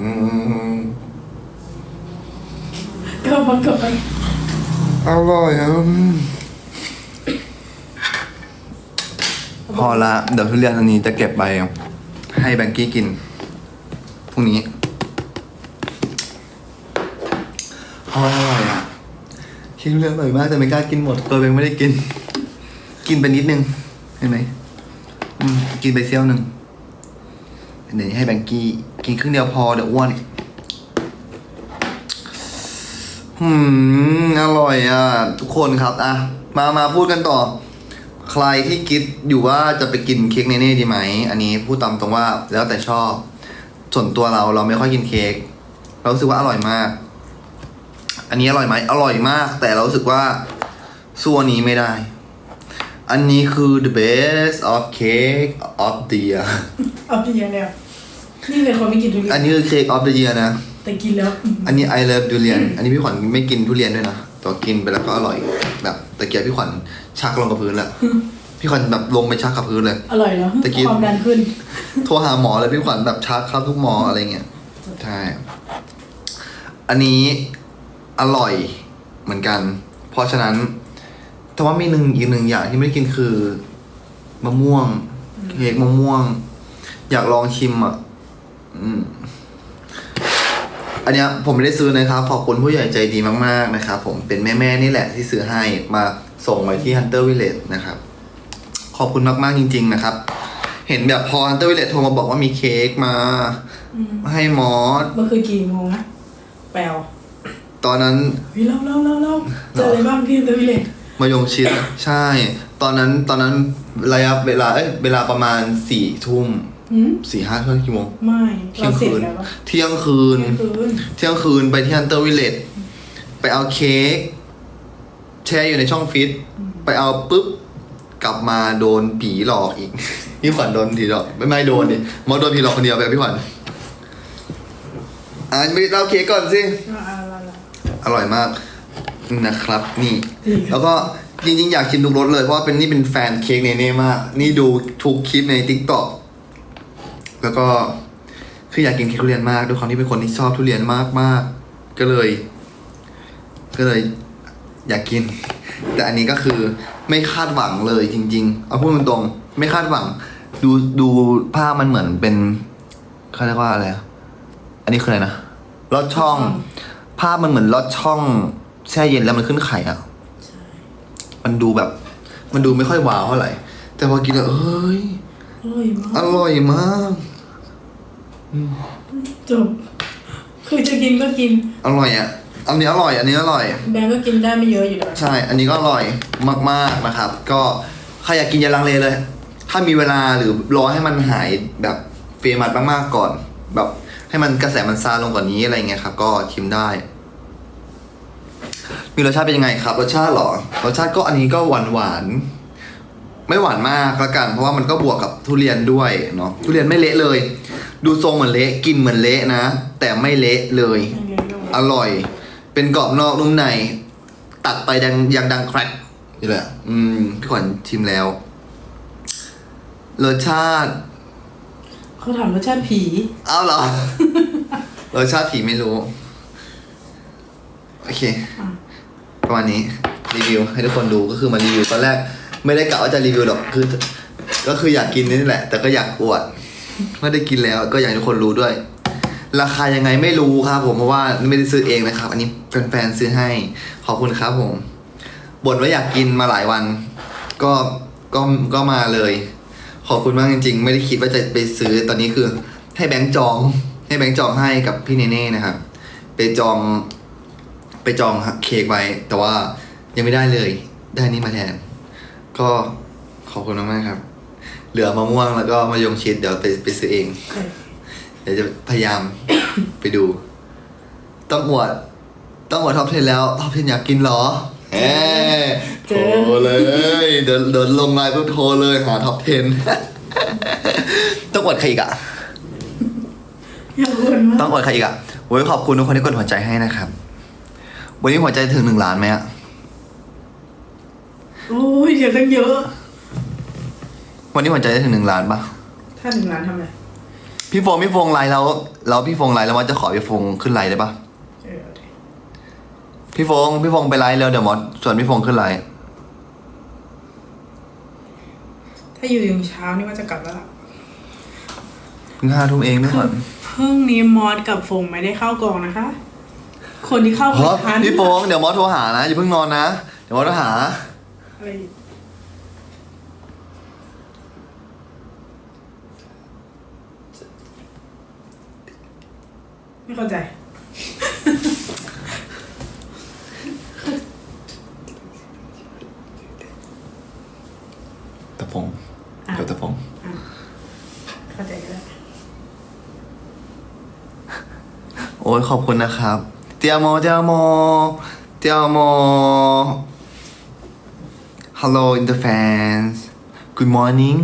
อืมก็มันก็ไปอร่อยอะพอละเดี๋ยวทุเรียนอันนี้จะเก็บไปให้แบงกี้กินพรุ่งนี้อร่อยอร่อยอะคิดทุเรียนอร่อยมากแต่ไม่กล้ากินหมดตัวเองไม่ได้กิน กินไปนิดนึงเห็นไหมอืมกินไปเซี่ยวหนึ่งเดี๋ยวให้แบงกี้ กินครึ่งเดียวพอเดี๋ยวอ้วนอืมอร่อยอะ ทุกคนครับอะมามาพูดกันต่อ ใครที่คิดอยู่ว่าจะไปกินเค้กเนเน่ดีไหม อันนี้พูดตามตรงว่าแล้วแต่ชอบ ส่วนตัวเราเราไม่ค่อยกินเค้กเรารู้สึกว่าอร่อยมาก อันนี้อร่อยไหมอร่อยมาก แต่เรารู้สึกว่าส่วนนี้ไม่ได้ อันนี้คือ the best of cake of the year เอาทีเดียวแล้ว นี่เป็นคนไม่กินทุเรียอันนนี้คือ cake of the year นะ แต่กินแล้วอืมอันนี้ I love ทุเรียน อันนี้พี่ขวัญไม่กินทุเรียนด้วยนะแต่กินไปแล้วก็อร่อย แบบตะเกียบพี่ขวัญชักลงกับพื้นแล้วพี่ขวัญแบบลงไปชักกับพื้นเลย อร่อยเนาะตะกี้ความดันขึ้น โทรหาหมอเลยพี่ขวัญแบบชักครับทุกหมออะไรเงี้ย ใช่ อันนี้อร่อยเหมือนกัน เพราะฉะนั้น แต่ว่ามีหนึ่งอีกหนึ่งอย่างที่ไม่ได้กินคือมะม่วงเค้กมะม่วง อยากลองชิมอะ อืมอันเนี้ยผมไม่ได้ซื้อนะครับ ขอบคุณผู้ใหญ่ใจดีมากๆนะครับผมเป็นแม่ๆนี่แหละที่ซื้อให้มาส่งไว้ที่ Hunter Village นะครับ ขอบคุณมากๆจริง ๆ นะครับ เห็นแบบพอ Hunter Village โทรมาบอกว่ามีเค้กมา อืมให้มอสเมื่อคืนกี่โมงนะแปลวตอนนั้น เฮ้ยเล่าเล่าเล่าเล่าเจออะไรบ้างที่ตัววิเลตมายงชิด ใช่ ตอนนั้นตอนนั้นระยะเวลาเอ้ยเวลาประมาณสี่ทุ่ม หืมสี่ห้าทุ่มกี่โมงไม่เที่ยเรางเสร็จคืน แล้วปะเที่ยงคืน เที่ยงคืนเที่ยงคืนไปที่ Hunter Village ไปเอาเค้กแช่อยู่ในช่องฟิตไปเอาปุ๊บ กลับมาโดนผีหลอกอีก พี่ขวัญโดนผีหลอกไม่ไม่โดนดิมอสโดนผีหลอกคนเดียวไปกับพี่ขวัญอ่าไม่เล่าเค้กก่อนสิ อ่าอ่าอ่าอ่าอร่อยมากนะครับ นี่ จริง แล้วก็จริงๆ อยากชิมทุกรสเลย เพราะว่าเป็นนี่เป็นแฟนเค้กเนเน่มาก นี่ดูทุกคลิปใน t ิ k t o k แล้วก็คืออยากกินเค้กทุเรียนมากด้วยความที่เป็นคนที่ชอบทุเรียนมากมากๆก็เลย ก็เลยอยากกิน แต่อันนี้ก็คือไม่คาดหวังเลยจริง ๆ เอาพูดตรงๆไม่คาดหวัง ดูดูภาพมันเหมือนเป็นเขาเรียกว่าอะไรอะอันนี้คืออะไรนะลอดช่อง ภาพมันเหมือนลอดช่องแช่เย็นแล้วมันขึ้นไข่อะมันดูแบบ มันดูไม่ค่อยว้าวเท่าไหร่แต่พอกินแล้วเอ้ยอร่อยมากอร่อยมาก จบ คือจะกินก็กิน อร่อยอะ อันนี้อร่อย อันนี้อร่อย แบงก์ก็กินได้ไม่เยอะอยู่แล้วใช่ อันนี้ก็อร่อยมากๆนะครับ ก็ใครอยากกินอย่าลังเลเลย ถ้ามีเวลาหรือรอให้มันหายแบบเฟมัสมากๆก่อน แบบให้มันกระแสมันซาลงกว่านี้อะไรเงี้ยครับ ก็ชิมได้ มีรสชาติเป็นยังไงครับ รสชาติเหรอ รสชาติก็อันนี้ก็หวานหวานๆไม่หวานมากละกัน เพราะว่ามันก็บวกกับทุเรียนด้วยเนาะทุเรียนไม่เละเลย ดูทรงเหมือนเละกินเหมือนเละนะ แต่ไม่เละเลยไม่เยอะด้วยอร่อย เป็นกรอบนอกนุ่มใน ตัดไปดังยังดังแครกนี่แหละ อืม พี่ขวัญชิมแล้ว รสชาติเขาถามรสชาติผีเอาเหรอ รสชาติผีไม่รู้ โอเคอะประมาณนี้ รีวิว ให้ทุกคนดูก็คือมารีวิวตอนแรก ไม่ได้กะว่าจะรีวิวหรอกคือ ก็คืออยากกินนี่แหละ แต่ก็อยากอวด ไม่ได้กินแล้วก็อยากให้ทุกคนรู้ด้วย ราคายังไงไม่รู้ครับ ผมเพราะว่าไม่ได้ซื้อเองนะครับ อันนี้แฟนๆซื้อให้ขอบคุณครับผมบ่นว่าอยากกินมาหลายวัน ก็ก็ก็มาเลย ขอบคุณมากจริง ๆ ไม่ได้คิดว่าจะไปซื้อตอนนี้คือ ให้แบงค์จอง ให้แบงค์จองให้กับพี่เนเน่นะครับไปจอง ไปจองเค้กไว้ แต่ว่ายังไม่ได้เลย ได้นี่มาแทน ก็ขอบคุณมากๆครับ เหลือมะม่วงแล้วก็มะยงชิดเดี๋ยวไปไปซื้อเองเออเดี๋ยวจะพยายาม ไปดู ต้องอวด ต้องอวดท็อป10แล้วท็อป10อยากกินเหรอแหมโทรเลยเดินเดินลงไลน์ปุ๊บโทรเลยหาท็อป10ต้องอวดใครอีกอะอยากคนมาต้องกอวดใครอีกอะโอ้ยขอบคุณทุกคนที่กดหัวใจให้นะครับ วันนี้หัวใจถึงหนึ่งล้านไหมอะโอ้ยเยอะตั้งเยอะ วันนี้หัวใจจะถึงหนึ่งล้านปะถ้าหนึ่งล้านทำไงพี่โฟงพี่โฟงไลน์แล้วแล้วพี่โฟงไลน์แล้วมอสจะขอพี่โฟงขึ้นไลน์ได้ปะเออเอาดิพี่โฟงพี่โฟงไปไลน์แล้วเดี๋ยวมอสส่วนพี่โฟงขึ้นไลน์ถ้าอยู่ถึงเช้านี่ว่าจะกลับแล้วล่ะ เพิ่งห้าทุ่มเองไม่ก่อนพรุ่งนี้มอสกับฟงไม่ได้เข้ากองนะคะ คนที่เข้าเพราะทันพี่โฟงเดี๋ยวมอสโทรหานะอย่าเพิ่งนอนนะเดี๋ยวมอสโทรหา อะไรอีก ไม่เข้าใจ ตะพงอะเดี๋ยวตะพงเข้าใจก็ได้โอ้ยขอบคุณนะครับ เตียโมเตียโมเตียโม Hello in the fans Good morning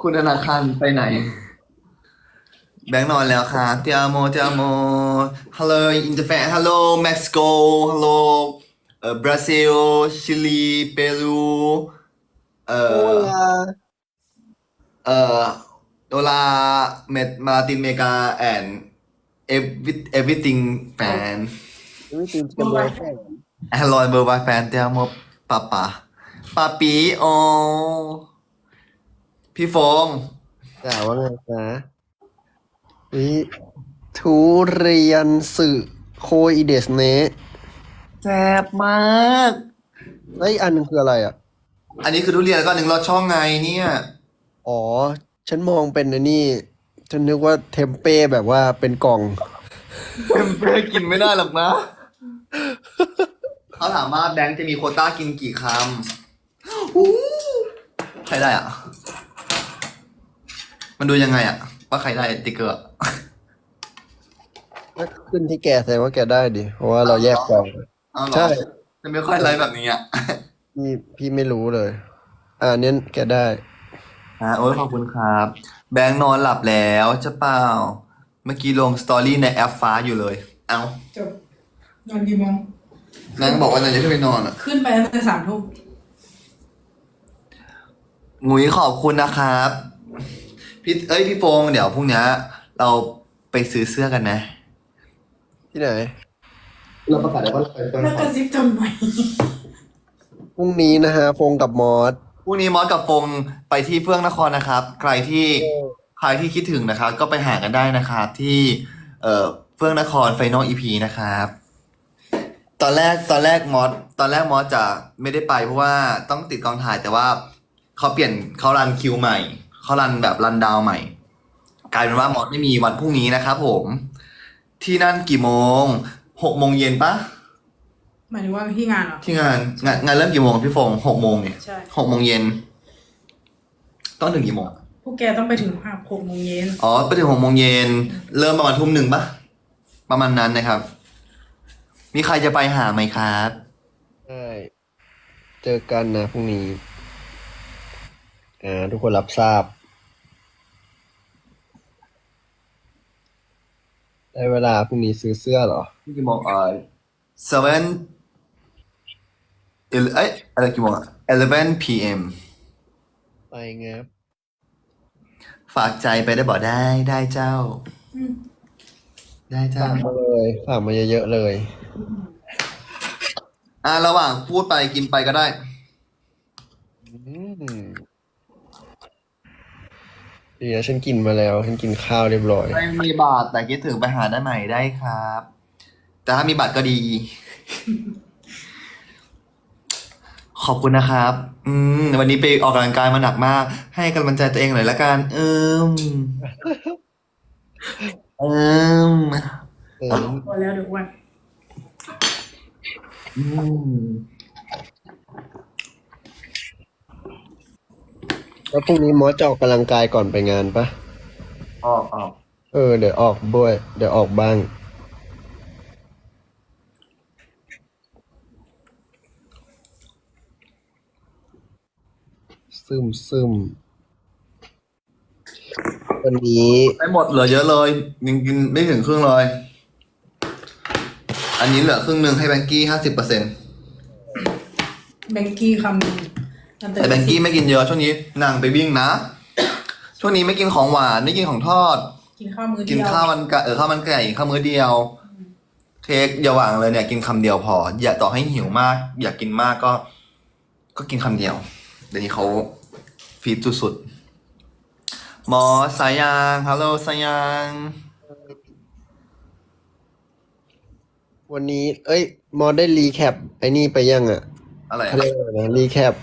คุณธนาคารไปไหน แบงค์นอนแล้วครับเตียโมเตียโม Hello in the fan Hello Mexico Hello เอ่อบราซิลชิลีเปรูเอ่อเอ่อโดลาเมดมาตินเมกา and every everything fan Everything to my friend. Hello เบอร์บายแฟนเตียโมปาปาปาปีโอ พี่โฟงกล่าวว่าไงจ๊ะวิทุเรียนสึโคอิเดสเนะแซ่บมาก แล้วอีกอันหนึงคืออะไรอะ อันนี้คือทุเรียนแล้วก็หนึ่งรอดช่องไงเนี่ย อ๋อ ฉันมองเป็นอันนี้ฉันนึกว่าเทมเป้แบบว่าเป็นกล่อง เป็นเปกินไม่ได้หรอกนะ เขาถามว่าแบงค์จะมีโควต้ากินกี่คำอู้ใครได้อะ มันดูยังไงอะว่าใครได้ติ๊กเกอร์อะถ้าขึ้นที่แกแสดงว่าแกได้ดิ เพราะว่าเราแยกกล่องอ้าวเหรอใช่ จะไม่ค่อยไลฟ์แบบนี้อะพี่พี่ไม่รู้เลย อ่าเนี้ยแกได้ อะโอ้ยขอบคุณครับ แบงค์นอนหลับแล้วจะเปล่า เมื่อกี้ลงสตอรี่ในแอปฟ้าอยู่เลย เอาจบนอนกี่โมงนางบอกว่านางจะขึ้นไปนอนอะขึ้นไปตั้งแต่สามทุ่ม หมุยขอบคุณนะครับ พี่เอ้ยพี่โฟงเดี๋ยวพรุ่งนี้เราไปซื้อเสื้อกันนะ ที่ไหน เราประกาศได้ว่าเราไปเฟื่องนแล้วคกระรซิบทำไมพรุ่งนี้นะฮะฟงกับมอส พรุ่งนี้มอสกับโฟงไปที่เฟื่องนครนะครับ ใครที่ใครที่คิดถึงนะครับ ก็ไปหากันได้นะครับที่เอ่อเฟื่องนครไฟนอลอีพีนะครับ ตอนแรกตอนแรกมอสตอนแรกมอสจะไม่ได้ไปเพราะว่าต้องติดกองถ่ายแต่ว่าเขาเปลี่ยนเขารันคิวใหม่ เขารันแบบรันดาวน์ใหม่ กลายเป็นว่ามอสไม่มีวันพรุ่งนี้นะครับผม ที่นั่นกี่โมงหกโมงเย็นปะหมายถึงว่าที่งานเหรอ ที่งานงานงานเริ่มกี่โมงพี่ฟงหกโมงเนี่ยใช่ หกโมงเย็นต้องถึงกี่โมงพวกแกต้องไปถึงห้าหกโมงเย็นอ๋อไปถึงหกโมงเย็นเริ่มประมาณทุ่มหนึ่งปะประมาณนั้นนะครับ มีใครจะไปหาไหมครับ ใช่เจอกันนะพรุ่งนี้อ่าทุกคนรับทราบ ได้เวลาพรุ่งนี้ซื้อเสื้อเหรอกี่โมงเอ่อ seven เอ้ยอะไรกี่โมงอะ eleven p.m. ไปงับฝากใจไปได้บอกได้ได้เจ้าอืมได้เจ้า ฝากมาเลยฝากมาเยอะๆเลย อ่าระหว่างพูดไปกินไปก็ได้ อืม ดีนะฉันกินมาแล้ว ฉันกินข้าวเรียบร้อย ไม่มีบัตรแต่คิดถึงไปหาได้ไหนได้ครับ แต่ถ้ามีบัตรก็ดี ขอบคุณนะครับ อืมวันนี้ไปออกกำลังกายมาหนักมาก ให้กำลังใจตัวเองหน่อยละกัน เอิมเอิมเออ พอแล้วเดี๋ยวอ้วัน อืม แล้วพรุ่งนี้มอสจะออกกำลังกายก่อนไปงานปะออกออกเออเดี๋ยวออกด้วยเดี๋ยวออกบ้าง ซึมซึมไปวันนี้ไม่หมดเหลือเยอะเลยยังกินไม่ถึงครึ่งเลย อันนี้เหลือครึ่งหนึ่งให้แบงกี้ห้าสิบเปอร์เซ็นต์ แบงกี้คำหนึ่งอัน แต่แบงกี้ไม่กินเยอะช่วงนี้นางไปวิ่งนะ ช่วงนี้ไม่กินของหวานไม่กินของทอด กินข้าวมื้อเดีกินยวข้าวมันไก่เออข้าวมันไก่ข้าวมื้อเดียวเทคอย่าหวังเลยเนี่ย กินคำเดียวพอ อย่าต่อให้หิวมาก อยากกินมากก็ ก็กินคำเดียวเดี๋ยวนี้เขาฟีดสุดๆหมอสายยางฮัลโหลสายยางวันนี้ เอ้ย มอได้รีแคปไอ้นี่ไปยังอะอะไรเขาเรียกอะไรนะรีแคป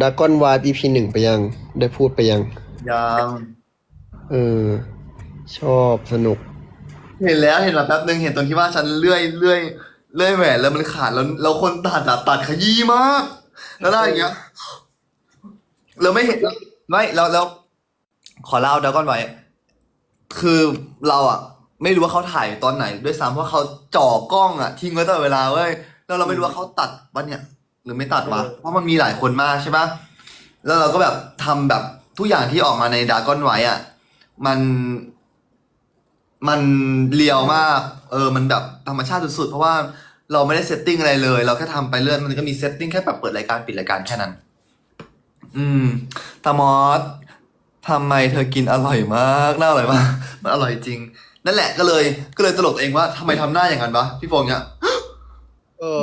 ดากอนวาย EP หนึ่งไปยัง ได้พูดไปยัง ยังเออ ชอบสนุก เห็นแล้วเห็นแล้วแป๊บนึงเห็นตรงที่ว่าฉันเลื่อยเลื่อยเลื่อยแหวนแล้วมันขาดแล้วแล้วคนตัดอะตัดขยี้มาก แล้วได้อย่างเงี้ยแล้วไม่เห็นไม่แล้วแล้วขอเล่าดากอนไว้ คือเราอะไม่รู้ว่าเขาถ่ายตอนไหน ด้วยซ้ำเพราะเขาจ่อกล้องอะทิ้งไว้ตลอดเวลาเว้ยแล้วเราไม่รู้ว่าเขาตัดวันเนี่ย หรือไม่ตัดวะ เพราะมันมีหลายคนมากใช่ปะแล้วเราก็แบบทำแบบทุกอย่างที่ออกมาในดากอนไว้อะมัน มันเลียวมาก เออ มันแบบธรรมชาติสุดๆ เพราะว่าเราไม่ได้เซตติ้งอะไรเลย เราแค่ทำไปเรื่อย มันก็มีเซตติ้งแค่แบบเปิดรายการปิดรายการแค่นั้น อืมตามอสทำไมเธอกินอร่อยมาก น่าอร่อยมาก มันอร่อยจริง นั่นแหละก็เลย ก็เลยตลกตัวเองว่าทำไมทำหน้าอย่างนั้นวะพี่โฟงเนี่ยเออ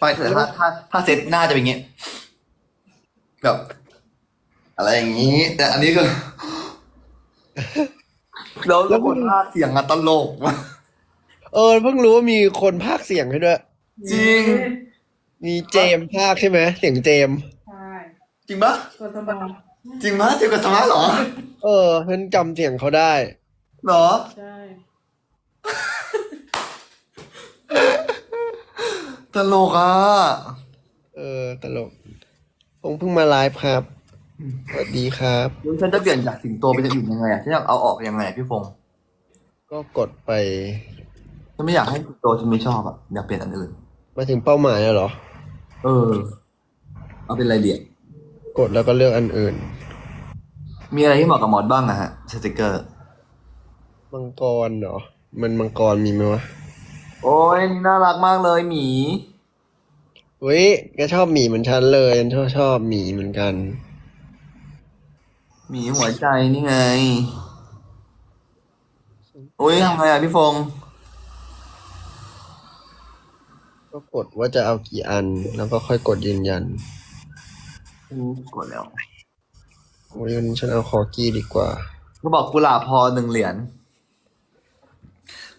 ไปเถอะถ้าถ้าถ้าเซตหน้าจะเป็นอย่างงี้แบบอะไรอย่างนี้ แต่อันนี้ก็ แล้วแล้วคนภาคเสียงอะตลกมากเออเพิ่งรู้ว่ามีคนพากย์เสียงให้ด้วย จริง มีเจมส์พากย์ใช่ไหมเสียงเจมส์ใช่จริงปะกดสมองจริงปะเจอกับสมาร์ทเหรอเออเพิ่นจำเสียงเขาได้ เหรอ ใช่ ตลกอะเออ ตลก ผมเพิ่งมาไลฟ์ครับ สวัสดีครับฉันจะเปลี่ยนจากสิงโตเป็นอย่างอื่นยังไงอะฉันอยากเอาออกยังไงพี่ฟงก็กดไปฉันไม่อยากให้สิงโตฉันไม่ชอบอะอยากเปลี่ยนอันอื่น มาถึงเป้าหมายแล้วเหรอ เออ เอาเป็นอะไรเดียกดแล้วก็เลือกอันอื่น มีอะไรที่เหมาะกับมอสบ้างอะฮะสติกเกอร์ มังกรเหรอ มันมังกรมีไหมวะ โอ้ยนี่น่ารักมากเลยหมีเฮ้ยแกชอบหมีเหมือนฉันเลยฉันชอบชอบหมีเหมือนกัน หมีหัวใจนี่ไงโอ้ยทำไงอะพี่ฟงก็กดว่าจะเอากี่อัน แล้วก็ค่อยกดยืนยันกดแล้วโอ้ยวันนี้ฉันเอาคอกี้ดีกว่า ก็บอกกุหลาบพอหนึ่งเหรียญ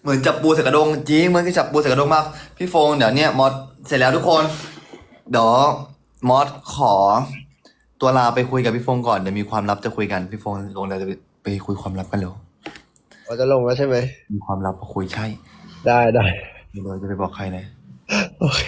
เหมือนจับปูใส่กระดงจริงเหมือนกับจับปูใส่กระดงมาก พี่โฟงเดี๋ยวเนี่ยมอสเสร็จแล้วทุกคน เดี๋ยวมอสขอ ตัวลาไปคุยกับพี่โฟงก่อนเดี๋ยวมีความลับจะคุยกันพี่โฟงลงเราจะไปคุยความลับกันเร็วเราจะลงแล้วใช่ไหมมีความลับมาคุยใช่ ได้ได้เดี๋ยวเราจะไปบอกใครนะโอเค